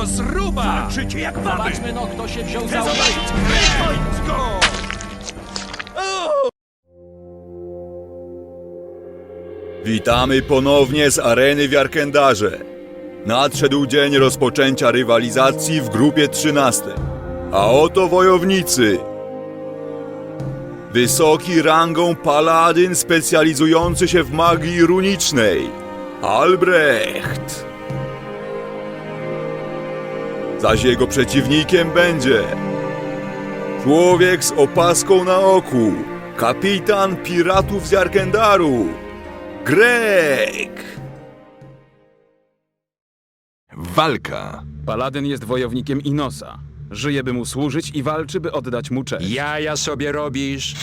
Rozruba! Krzycie jak baby! Zobaczmy no, kto się wziął za zobaczyć krew! go! Witamy ponownie z areny w Jarkendarze. Nadszedł dzień rozpoczęcia rywalizacji w grupie 13. A oto wojownicy. Wysoki rangą paladyn specjalizujący się w magii runicznej. Albrecht. Zaś jego przeciwnikiem będzie człowiek z opaską na oku, kapitan piratów z Jarkendaru, Greg! Walka. Paladyn jest wojownikiem Inosa. Żyje, by mu służyć i walczy, by oddać mu cześć. Jaja sobie robisz.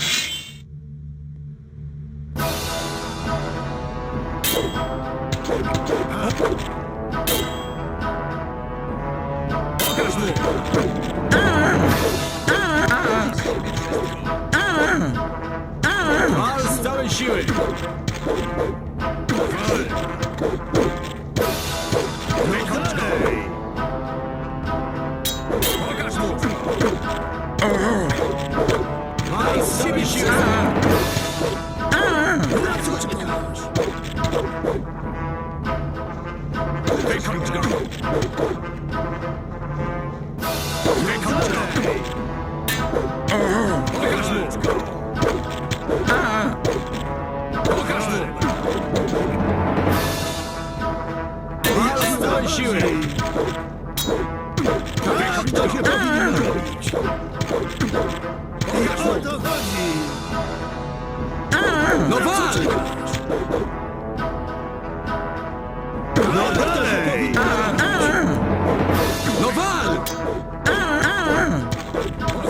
Wal z całej siły! Dalej! Pokaż mu! Wal z całej siły! Siły! Tak to się powinno robić! O to chodzi! No wal! No dalej! No wal!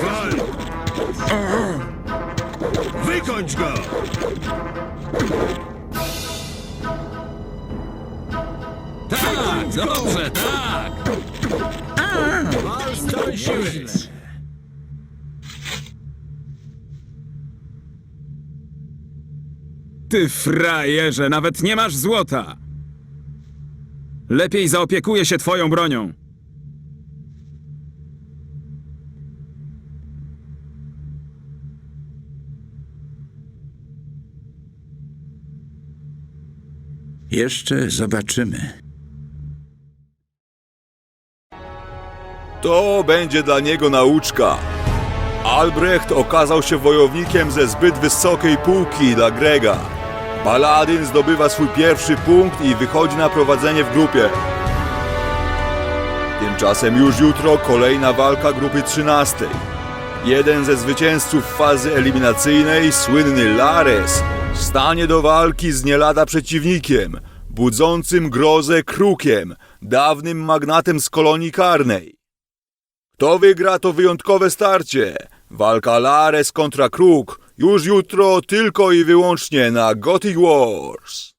Wal! Wykończ go! Dobrze, tak! Wal z całej siły! Ty frajerze, nawet nie masz złota! Lepiej zaopiekuję się twoją bronią. Jeszcze zobaczymy. To będzie dla niego nauczka. Albrecht okazał się wojownikiem ze zbyt wysokiej półki dla Grega. Paladyn zdobywa swój pierwszy punkt i wychodzi na prowadzenie w grupie. Tymczasem już jutro kolejna walka grupy 13. Jeden ze zwycięzców fazy eliminacyjnej, słynny Lares, stanie do walki z nie lada przeciwnikiem, budzącym grozę Krukiem, dawnym magnatem z kolonii karnej. Kto wygra to wyjątkowe starcie? Walka Lares kontra Kruk już jutro tylko i wyłącznie na Gothic Wars.